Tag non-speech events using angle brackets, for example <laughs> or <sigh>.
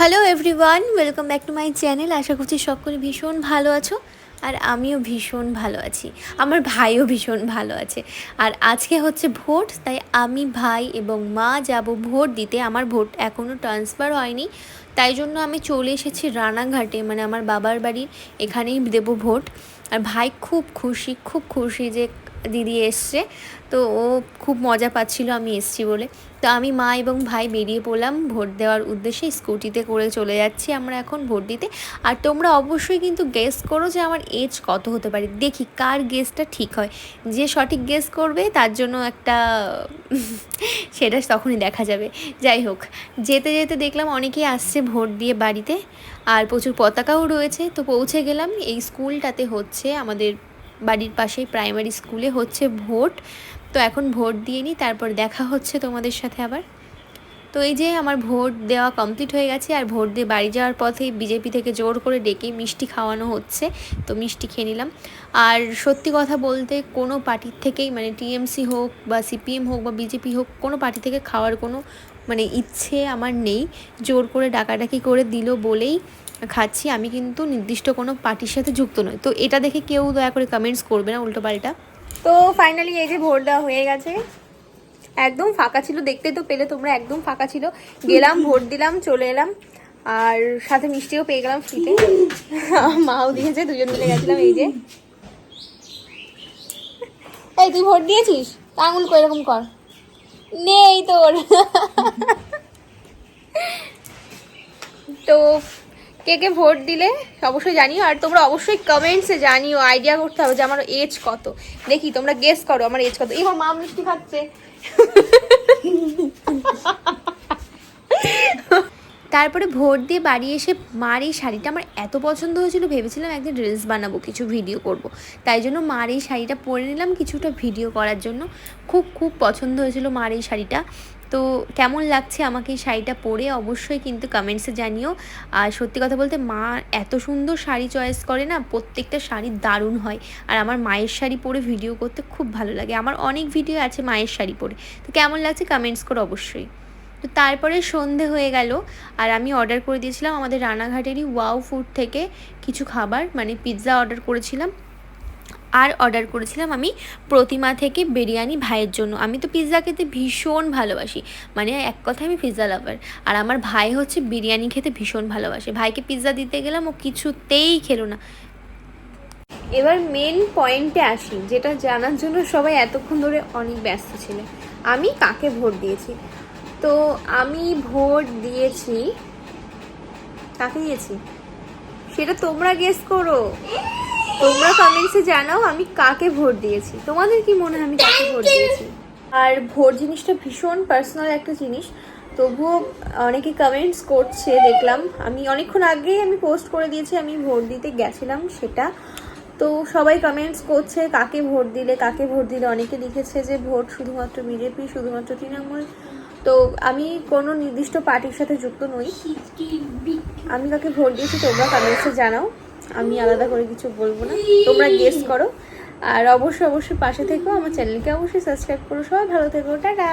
Hello everyone welcome back to my channel আশা করছি সকলে ভীষণ ভালো আছো আর আমিও ভীষণ ভালো আছি। আমার ভাইও ভীষণ ভালো আছে। আর আজকে হচ্ছে ভোট, তাই আমি ভাই এবং মা যাব ভোট দিতে। আমার ভোট এখনও ট্রান্সফার হয়নি, তাই জন্য আমি চলে এসেছি রানাঘাটে মানে আমার বাবার বাড়ির এখানেই দেবো ভোট। আর ভাই খুব খুশি খুব খুশি যে দিদি এসছে। তো ও খুব মজা পাচ্ছিল আমি এসছি বলে। তো আমি মা এবং ভাই বেরিয়ে পড়লাম ভোট দেওয়ার উদ্দেশ্যে। স্কুটিতে করে চলে যাচ্ছি আমরা এখন ভোট দিতে। আর তোমরা অবশ্যই কিন্তু গেস করো যে আমার এজ কত হতে পারে। দেখি কার গেসটা ঠিক হয়। যে সঠিক গেস করবে তার জন্য একটা <laughs> সেটা তখনই দেখা যাবে। যাই হোক, যেতে যেতে দেখলাম অনেকেই আসছে ভোট দিয়ে বাড়িতে। আর প্রচুর পতাকাও রয়েছে। তো পৌঁছে গেলাম। এই স্কুলটাতে হচ্ছে আমাদের বাড়ির পাশেই প্রাইমারি স্কুলে হচ্ছে ভোট। তো এখন ভোট দিয়ে নিই তারপর দেখা হচ্ছে তোমাদের সাথে আবার। তো এই যে আমার ভোট দেওয়া কমপ্লিট হয়ে গেছে, আর ভোট দিয়ে বাড়ি যাওয়ার পথে বিজেপি থেকে জোর করে ডেকে মিষ্টি খাওয়ানো হচ্ছে, তো মিষ্টি খেয়ে নিলাম। আর সত্যি কথা বলতে কোনো পার্টির থেকেই মানে টিএমসি হোক বা সিপিএম হোক বা বিজেপি হোক, কোনো পার্টি থেকে খাওয়ার কোনো মানে ইচ্ছে আমার নেই, জোর করে ডাকাডাকি করে দিল বলেই খাচ্ছি। আমি কিন্তু নির্দিষ্ট কোনো পার্টির সাথে যুক্ত নই। তো এটা দেখে কেউ দয়া করে কমেন্টস করবে না উল্টো পাল্টা? তো ফাইনালি এই যে ভোট দেওয়া হয়ে গেছে, একদম ফাঁকা ছিল, দেখতে তো পেলে তোমরা একদম ফাঁকা ছিল। গেলাম, ভোট দিলাম, চলে এলাম। আর সাথে মিষ্টিও পেয়ে গেলাম ফ্রিতে মাও দিয়েছে, দুজন মিলে গেছিলাম এই যে। এই তুই ভোট দিয়েছিস? আঙুল কো এরকম কর। নেই তোর। তো কে কে ভোট দিলে অবশ্যই জানিও, আর তোমরা অবশ্যই কমেন্টসে জানিও আইডিয়া করতে হবে যে আমার এজ কত। দেখি, তোমরা গেস করো আমার এজ কত। এবার মা মিষ্টি খাচ্ছে। তারপরে ভোট দিয়ে বাড়ি এসে মার এই শাড়িটা আমার এত পছন্দ হয়েছিল, ভেবেছিলাম একদিন রিলস বানাবো, কিছু ভিডিও করব। তাই জন্য মার এই শাড়িটা পরে নিলাম কিছুটা ভিডিও করার জন্য। খুব খুব পছন্দ হয়েছিল মার এই শাড়িটা। তো কেমন লাগছে আমাকে এই শাড়িটা পরে? অবশ্যই কিন্তু কমেন্টসে জানিও। আর সত্যি কথা বলতে মা এত সুন্দর শাড়ি চয়েস করে না, প্রত্যেকটা শাড়ি দারুণ হয়। আর আমার মায়ের শাড়ি পরে ভিডিও করতে খুব ভালো লাগে। আমার অনেক ভিডিও আছে মায়ের শাড়ি পরে। তো কেমন লাগছে কমেন্টস করো অবশ্যই। তো তারপরে সন্ধে হয়ে গেল আর আমি অর্ডার করে দিয়েছিলাম আমাদের রানাঘাটেরই ওয়াও ফুড থেকে কিছু খাবার মানে পিৎজা অর্ডার করেছিলাম। আর অর্ডার করেছিলাম আমি প্রতিমা থেকে বিরিয়ানি ভাইয়ের জন্য। আমি তো পিৎজা খেতে ভীষণ ভালোবাসি মানে এক কথায় আমি পিৎজা লাভার আর আমার ভাই হচ্ছে বিরিয়ানি খেতে ভীষণ ভালোবাসে। ভাইকে পিৎজা দিতে গেলাম, ও কিছুতেই খেলো না। এবার মেন পয়েন্টে আসি, যেটা জানার জন্য সবাই এতক্ষণ ধরে অনেক ব্যস্ত ছিল। আমি কাকে ভোট দিয়েছি? তো আমি ভোট দিয়েছি। কাকে দিয়েছি? সেটা তোমরা গেস করো। তোমরা কমেন্টসে জানাও আমি কাকে ভোট দিয়েছি। তোমাদের কি মনে হয় আমি কাকে ভোট দিয়েছি? আর ভোট জিনিসটা ভীষণ পার্সোনাল একটা জিনিস। তবুও অনেকে কমেন্টস করছে দেখলাম। আমি অনেকক্ষণ আগেই আমি পোস্ট করে দিয়েছি আমি ভোট দিতে গেছিলাম সেটা। তো সবাই কমেন্টস করছে কাকে ভোট দিলে কাকে ভোট দিলে? অনেকে লিখেছে যে ভোট শুধুমাত্র বিজেপি শুধুমাত্র তৃণমূল। তো আমি কোনো নির্দিষ্ট পার্টির সাথে যুক্ত নই। আমি কাকে ভোট দিয়েছি তোমরা কমেন্টসে জানাও। আমি আলাদা করে কিছু বলব না। তোমরা গেস করো। আর অবশ্যই অবশ্যই পাশে থেকো। আমার চ্যানেলকে অবশ্যই সাবস্ক্রাইব করো। সবাই ভালো থেকো। টাটা!